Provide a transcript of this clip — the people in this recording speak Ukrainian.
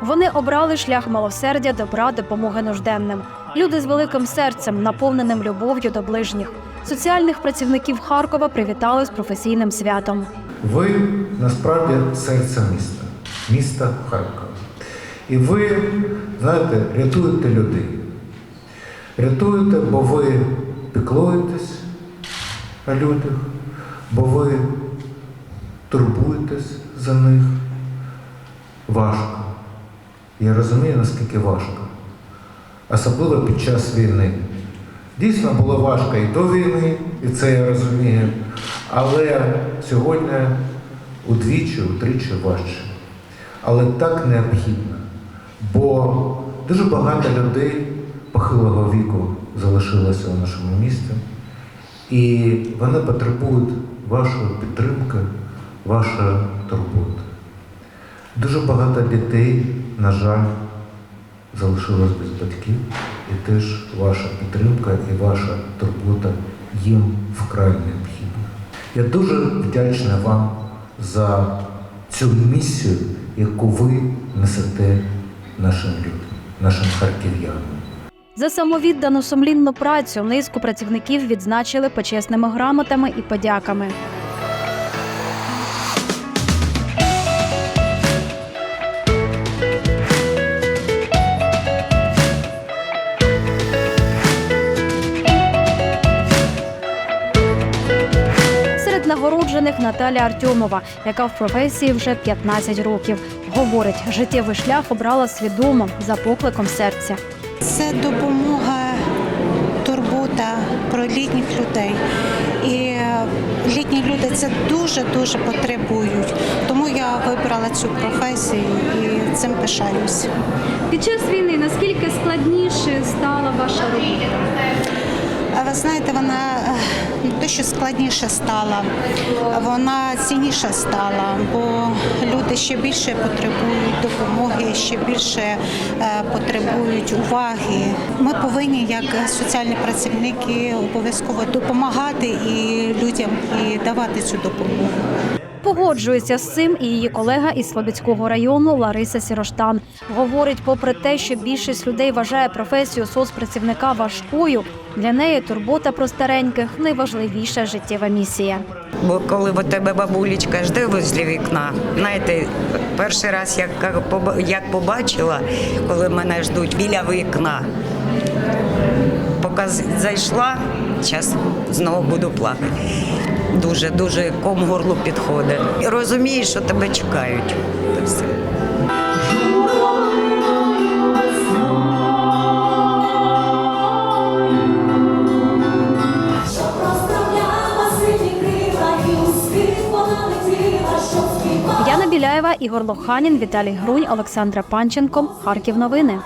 Вони обрали шлях милосердя, добра, допомоги нужденним. Люди з великим серцем, наповненим любов'ю до ближніх. Соціальних працівників Харкова привітали з професійним святом. Ви насправді серце міста, міста Харкова. І ви, знаєте, рятуєте людей. Рятуєте, бо ви піклуєтесь о людях, бо ви турбуєтесь за них. Важко. Я розумію, наскільки важко. Особливо під час війни. Дійсно було важко і до війни, і це я розумію. Але сьогодні удвічі, утричі важче. Але так необхідно. Бо дуже багато людей похилого віку залишилося у нашому місті. І вони потребують вашої підтримки, вашої турботи. Дуже багато дітей, на жаль, залишилось без батьків, і теж ваша підтримка і ваша турбота їм вкрай необхідна. Я дуже вдячний вам за цю місію, яку ви несете нашим людям, нашим харків'янам. За самовіддану сумлінну працю низку працівників відзначили почесними грамотами і подяками. Нагороджених Наталя Артьомова, яка в професії вже 15 років. Говорить, життєвий шлях обрала свідомо за покликом серця. Це допомога, турбота про літніх людей. І літні люди це дуже дуже потребують. Тому я вибрала цю професію і цим пишаюся. Під час війни наскільки складніше стала ваша робота? Ви знаєте, вона не що складніше стала, вона цінніша стала, бо люди ще більше потребують допомоги, ще більше е, потребують уваги. Ми повинні, як соціальні працівники, обов'язково допомагати і людям і давати цю допомогу. Погоджується з цим і її колега із Слобідського району Лариса Сіроштан. Говорить, попри те, що більшість людей вважає професію соцпрацівника важкою, для неї турбота про стареньких найважливіша життєва місія. Бо коли в тебе бабулечка жде возле вікна, знаєте, перший раз як побачила, коли мене ждуть біля вікна, поки зайшла, зараз знову буду плакати. Дуже, дуже ком горлу підходить. І розумієш, що тебе чекають. Це все. Яна Біляєва, Ігор Лоханін, Віталій Грунь, Олександра Панченко. Харків новини.